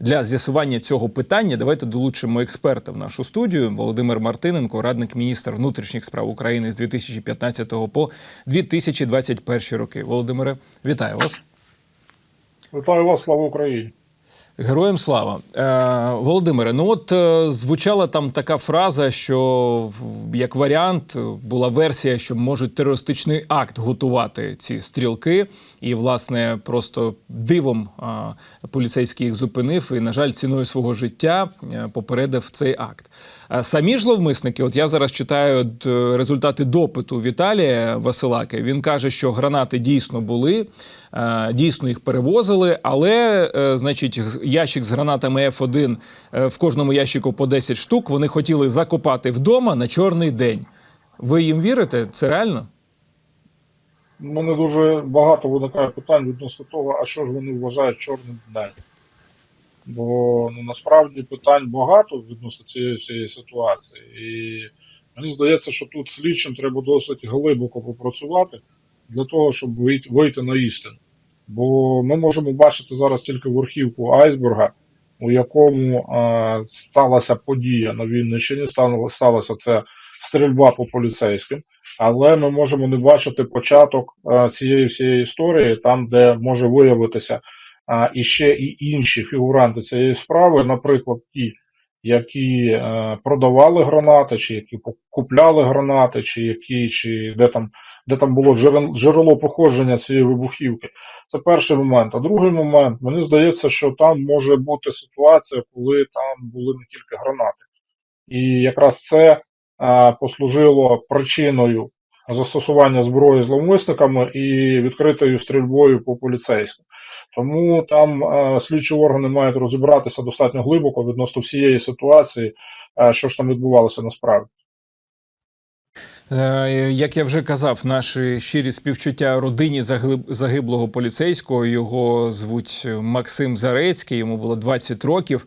для з'ясування цього питання давайте долучимо експерта в нашу студію. Володимир Мартиненко, радник міністра внутрішніх справ України з 2015 по 2021 роки. Володимире, вітаю вас. Вітаю вас, слава Україні. Героям слава Е, Володимире. Ну от е, звучала там така фраза, що як варіант е, була версія, що можуть терористичний акт готувати ці стрілки, і власне просто дивом а, поліцейський їх зупинив і, на жаль, ціною свого життя е, попередив цей акт. А самі ж зловмисники, от я зараз читаю результати допиту Віталія Василаки. Він каже, що гранати дійсно були, е, дійсно їх перевозили, але, е, значить, ящик з гранатами F1 е, в кожному ящику по 10 штук. Вони хотіли закопати вдома на чорний день. Ви їм вірите? Це реально? У мене дуже багато виникає питань відносно того, а що ж вони вважають чорним днем. Бо ну, насправді питань багато відносно цієї всієї ситуації. І мені здається, що тут слідчим треба досить глибоко попрацювати для того, щоб вийти, на істину. Бо ми можемо бачити зараз тільки верхівку айсберга, у якому е, сталася подія на Вінниччині, сталося це стрільба по поліцейським. Але ми можемо не бачити початок е, цієї всієї історії, там, де може виявитися е, і ще і інші фігуранти цієї справи, наприклад, ті, які е, продавали гранати, чи які купляли гранати, чи які, чи де там, де там було джерел- джерело походження цієї вибухівки. Це перший момент. А другий момент, мені здається, що там може бути ситуація, коли там були не тільки гранати. І якраз це а, послужило причиною застосування зброї зловмисниками і відкритою стрільбою по поліцейським. Тому там слідчі органи мають розібратися достатньо глибоко відносно всієї ситуації, що ж там відбувалося насправді. Е, Як я вже казав, наші щирі співчуття родині загиблого поліцейського. Його звуть Максим Зарецький, йому було 20 років.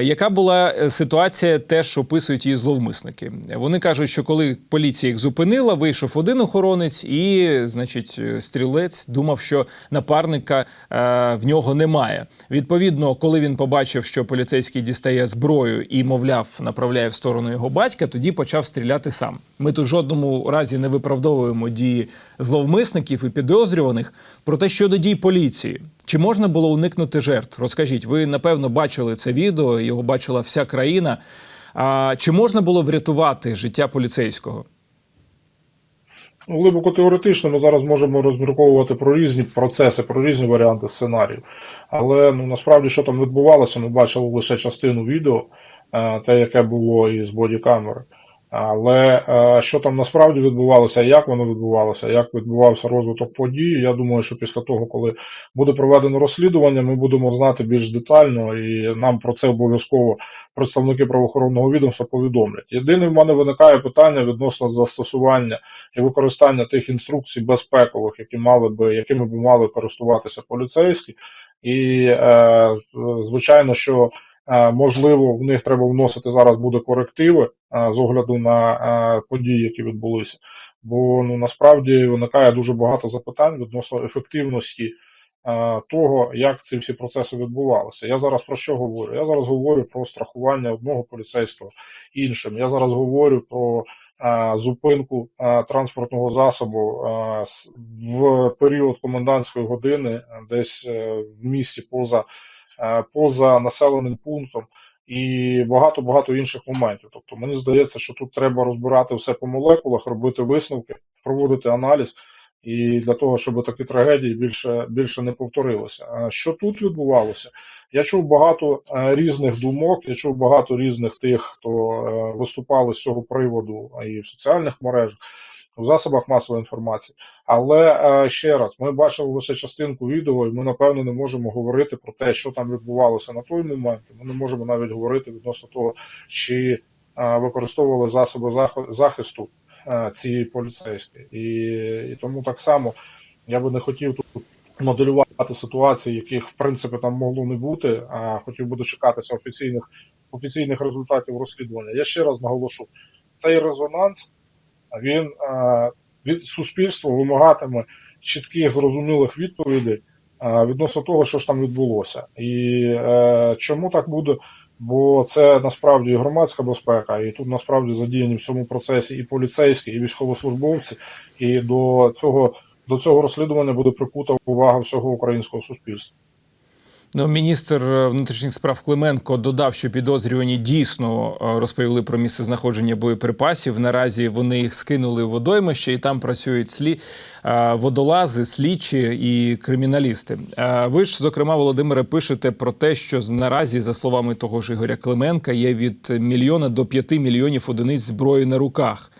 Яка була е, ситуація, теж описують її зловмисники? Вони кажуть, що коли поліція їх зупинила, вийшов один охоронець, і, значить, стрілець думав, що напарника е, в нього немає. Відповідно, коли він побачив, що поліцейський дістає зброю і, мовляв, направляє в сторону його батька, тоді почав стріляти сам. Ми тут в жодному разі не виправдовуємо дії зловмисників і підозрюваних. Проте щодо дій поліції, чи можна було уникнути жертв? Розкажіть, ви напевно бачили це відео, його бачила вся країна. А чи можна було врятувати життя поліцейського? Ну, Глибоко теоретично ми зараз можемо розмірковувати про різні процеси, про різні варіанти сценаріїв. Але ну, насправді, що там відбувалося, ми бачили лише частину відео, е, те, яке було із бодікамери. Але е, що там насправді відбувалося, як воно відбувалося, як відбувався розвиток подій, я думаю, що після того, коли буде проведено розслідування, ми будемо знати більш детально, і нам про це обов'язково представники правоохоронного відомства повідомлять. Єдине в мене виникає питання відносно застосування і використання тих інструкцій безпекових, які мали би, якими б мали користуватися поліцейські, і е, звичайно, що можливо в них треба вносити зараз буде корективи з огляду на події, які відбулися. Бо ну насправді виникає дуже багато запитань відносно ефективності. Того, як ці всі процеси відбувалися. Я зараз про що говорю? Я зараз говорю про страхування одного поліцейського іншим. Я зараз говорю про зупинку транспортного засобу в період комендантської години, десь е, в місті поза, поза населеним пунктом. І багато багато інших моментів. Тобто мені здається, що тут треба розбирати все по молекулах, робити висновки, проводити аналіз, і для того, щоб такі трагедії більше більше не повторилися. Що тут відбувалося? Я чув багато е, різних думок, я чув багато різних тих, хто е, виступали з цього приводу і в соціальних мережах, у засобах масової інформації. Але е, ще раз, ми бачили лише частинку відео, і ми напевно не можемо говорити про те, що там відбувалося на той момент. Ми не можемо навіть говорити відносно того, чи е, використовували засоби зах- захисту е, ці поліцейські. І, і тому так само я би не хотів тут моделювати ситуації, яких в принципі там могло не бути, а хотів би дочекатися офіційних офіційних результатів розслідування. Я ще раз наголошу, цей резонанс він е, від суспільства вимагатиме чітких зрозумілих відповідей е, відносно того, що ж там відбулося. І е, чому так буде? Бо це насправді громадська безпека, і тут насправді задіяні в цьому процесі і поліцейські, і військовослужбовці, і до цього, до цього розслідування буде прикута увага всього українського суспільства. Ну, міністр е, внутрішніх справ Клименко додав, що підозрювані дійсно е, розповіли про місце знаходження боєприпасів. Наразі вони їх скинули в водоймище, і там працюють слі е, водолази, слідчі і криміналісти. Ви ж, зокрема, Володимире, пишете про те, що наразі, за словами того ж Ігоря Клименка, є від мільйона до п'яти мільйонів одиниць зброї на руках.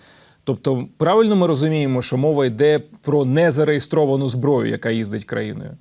Тобто, правильно ми розуміємо, що мова йде про незареєстровану зброю, яка їздить країною.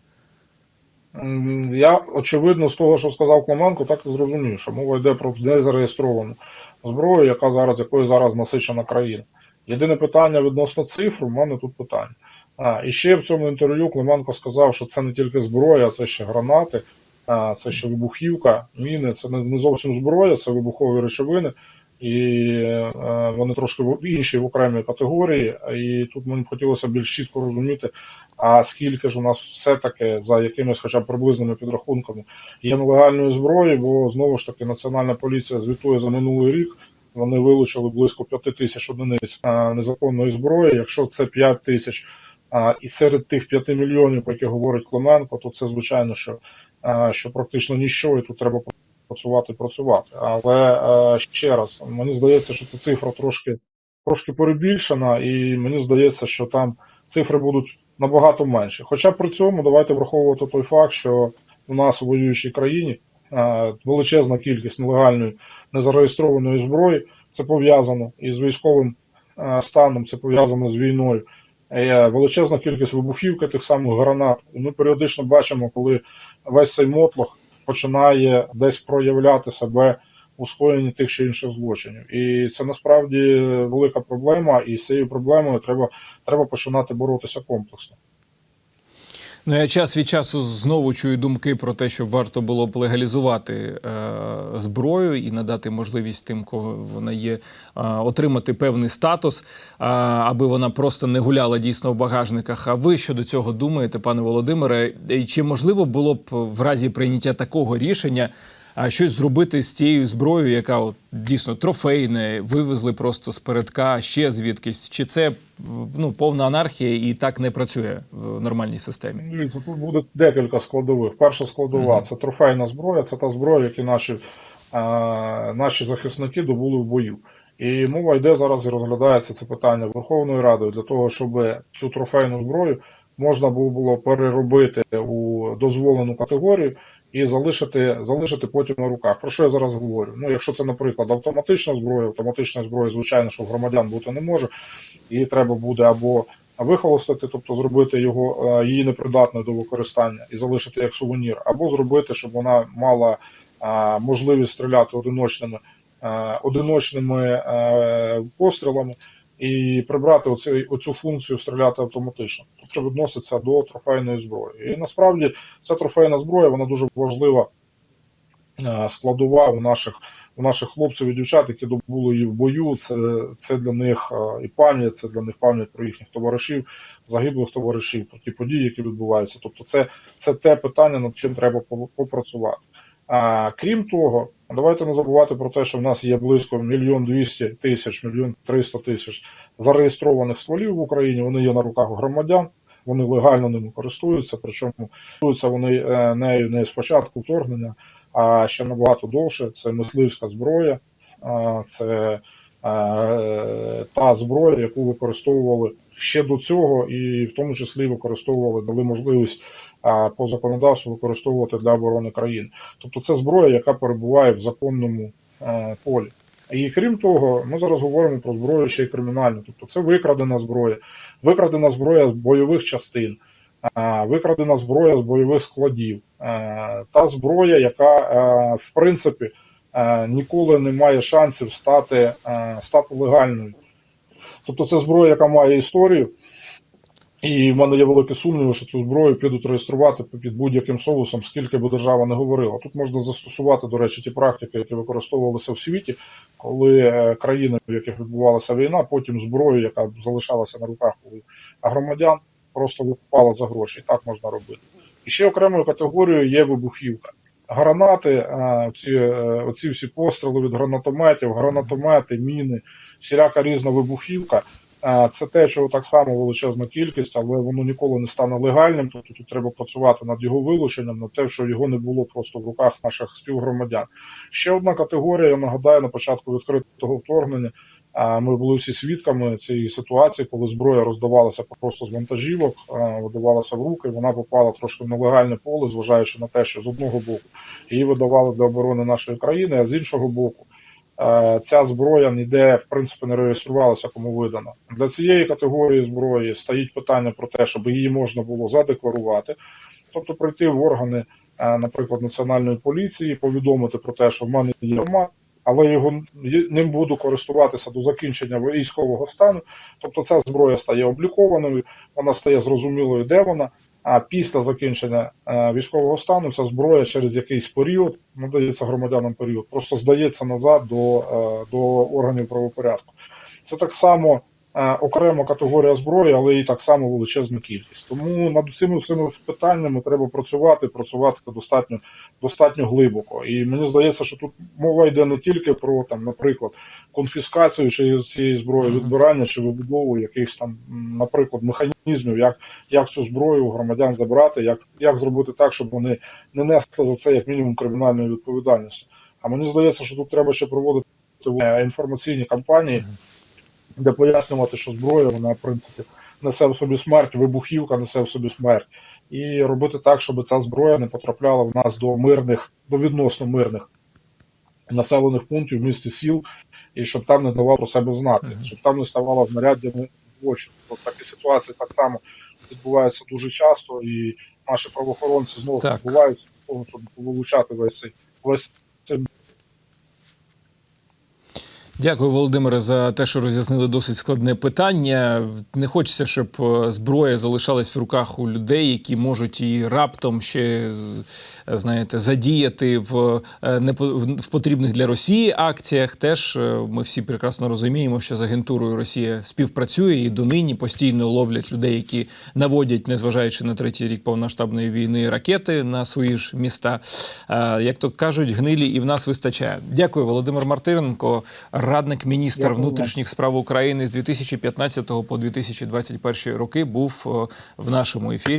Я очевидно з того, що сказав Клименко, так і зрозумів, що мова йде про незареєстровану зброю, яка зараз якою зараз насичена країна. Єдине питання відносно цифр, у мене тут питання. А, і ще в цьому інтерв'ю Клименко сказав, що це не тільки зброя, це ще гранати, а, це ще вибухівка, міни, це не зовсім зброя, це вибухові речовини. І е, вони трошки в- інші в окремій категорії, і тут мені б хотілося більш чітко розуміти, а скільки ж у нас все-таки за якимись хоча б приблизними підрахунками є нелегальної зброї, бо знову ж таки Національна поліція звітує за минулий рік. Вони вилучили близько 5 тисяч одиниць а, незаконної зброї. Якщо це 5 тисяч, а, і серед тих 5 мільйонів, про які говорить Клименко, то це звичайно, що, що практично ніщо, і тут треба працювати, працювати. Але е, ще раз, мені здається, що ця цифра трошки, трошки перебільшена, і мені здається, що там цифри будуть набагато менше. Хоча при цьому давайте враховувати той факт, що у нас у воюючій країні е, величезна кількість нелегальної незареєстрованої зброї. Це пов'язано із військовим е, станом, це пов'язано з війною. Величезна кількість вибухівки, тих самих гранат. Ми періодично бачимо, коли весь цей мотлох починає десь проявляти себе у скоєнні тих чи інших злочинів. І це насправді велика проблема, і з цією проблемою треба, треба починати боротися комплексно. Ну, я час від часу знову чую думки про те, що варто було б легалізувати е, зброю і надати можливість тим, кого вона є, е, отримати певний статус, е, аби вона просто не гуляла дійсно в багажниках. А ви щодо цього думаєте, пане Володимире? І Чи можливо було б в разі прийняття такого рішення? А щось зробити з цією зброєю, яка от дійсно трофейне, вивезли просто з передка, ще звідкись. Чи це ну, повна анархія і так не працює в нормальній системі? Дивіться, тут буде декілька складових. Перша складова Мгм. це трофейна зброя, це та зброя, яку наші, е, наші захисники добули в бою. І мова йде зараз і розглядається це питання Верховною Радою для того, щоб цю трофейну зброю можна було переробити у дозволену категорію і залишити, залишити потім на руках. Про що я зараз говорю? Ну, якщо це, наприклад, автоматична зброя, автоматична зброя, звичайно, що громадян бути не може, її треба буде або вихолостити, тобто зробити його е, її непридатною до використання і залишити як сувенір, або зробити, щоб вона мала е, можливість стріляти одиночними, е, одиночними пострілами. І прибрати оцю, оцю функцію стріляти автоматично, тобто що відноситься до трофейної зброї. І насправді ця трофейна зброя вона дуже важлива е, складова у наших у наших хлопців і дівчат, які добули її в бою. Це, це для них е, і пам'ять, це для них пам'ять про їхніх товаришів, загиблих товаришів, про ті події, які відбуваються. Тобто, це, це те питання, над чим треба попрацювати. А, крім того, давайте не забувати про те, що в нас є близько мільйон двісті тисяч, мільйон триста тисяч зареєстрованих стволів в Україні. Вони є на руках громадян. Вони легально ними користуються, причому користуються вони е, нею не з початку вторгнення, а ще набагато довше. Це мисливська зброя, це е, та зброя, яку використовували ще до цього, і в тому числі використовували, дали можливість по законодавству використовувати для оборони країни. Тобто це зброя, яка перебуває в законному е, полі. І крім того, ми зараз говоримо про зброю ще й кримінальну. Тобто це викрадена зброя, викрадена зброя з бойових частин, викрадена зброя з бойових складів, та зброя, яка в принципі ніколи не має шансів стати, стати легальною. Тобто це зброя, яка має історію, і в мене є великі сумніви, що цю зброю підуть реєструвати під будь-яким соусом, скільки би держава не говорила. Тут можна застосувати, до речі, ті практики, які використовувалися в світі, коли е, країни, в яких відбувалася війна, потім зброю, яка залишалася на руках у громадян, просто викупала за гроші. Так можна робити. І ще окремою категорією є вибухівка. Гранати, е, ці, е, оці всі постріли від гранатометів, гранатомети, міни, всіляка різна вибухівка. Це те, чого так само величезна кількість, але воно ніколи не стане легальним. Тобто тут треба працювати над його вилученням, над те, що його не було просто в руках наших співгромадян. Ще одна категорія, я нагадаю, на початку відкритого вторгнення ми були всі свідками цієї ситуації, коли зброя роздавалася просто з вантажівок, видавалася в руки. Вона попала трошки в нелегальне поле, зважаючи на те, що з одного боку її видавали для оборони нашої країни, а з іншого боку. Е, Ця зброя ніде в принципі не реєструвалася, кому видана. Для цієї категорії зброї стоїть питання про те, щоб її можна було задекларувати, тобто прийти в органи, е, наприклад, національної поліції, повідомити про те, що в мене є автомат, але його ним буду користуватися до закінчення військового стану. Тобто ця зброя стає облікованою, вона стає зрозумілою, де вона. А після закінчення е, військового стану ця зброя через якийсь період, надається громадянам період, просто здається назад до, е, до органів правопорядку. Це так само окрема категорія зброї, але і так само величезна кількість. Тому над цими всіми питаннями треба працювати, працювати достатньо достатньо глибоко. І мені здається, що тут мова йде не тільки про там, наприклад, конфіскацію чи цієї зброї, відбирання чи вибудову якихось там, наприклад, механізмів, як, як цю зброю у громадян забрати, як, як зробити так, щоб вони не несли за це як мінімум кримінальної відповідальності. А мені здається, що тут треба ще проводити е, інформаційні кампанії, де пояснювати, що зброя, вона, в принципі, несе в собі смерть, вибухівка несе в собі смерть. І робити так, щоб ця зброя не потрапляла в нас до мирних, до відносно мирних населених пунктів, місті сіл, і щоб там не давало про себе знати, щоб там не ставало знаряддями злочину. От такі ситуації так само відбуваються дуже часто, і наші правоохоронці знову відбуваються для того, щоб вилучати весь цей весь цей Дякую, Володимире, за те, що роз'яснили досить складне питання. Не хочеться, щоб е, зброя залишалась в руках у людей, які можуть її раптом ще знаєте, задіяти в, е, в в потрібних для Росії акціях. Теж е, ми всі прекрасно розуміємо, що з агентурою Росія співпрацює і донині постійно ловлять людей, які наводять, незважаючи на третій рік повномасштабної війни, ракети на свої ж міста. Е, Як то кажуть, гнилі і в нас вистачає. Дякую, Володимир Мартиренко, радник міністра Дякую внутрішніх справ України з 2015 по 2021 роки, був е, в нашому ефірі.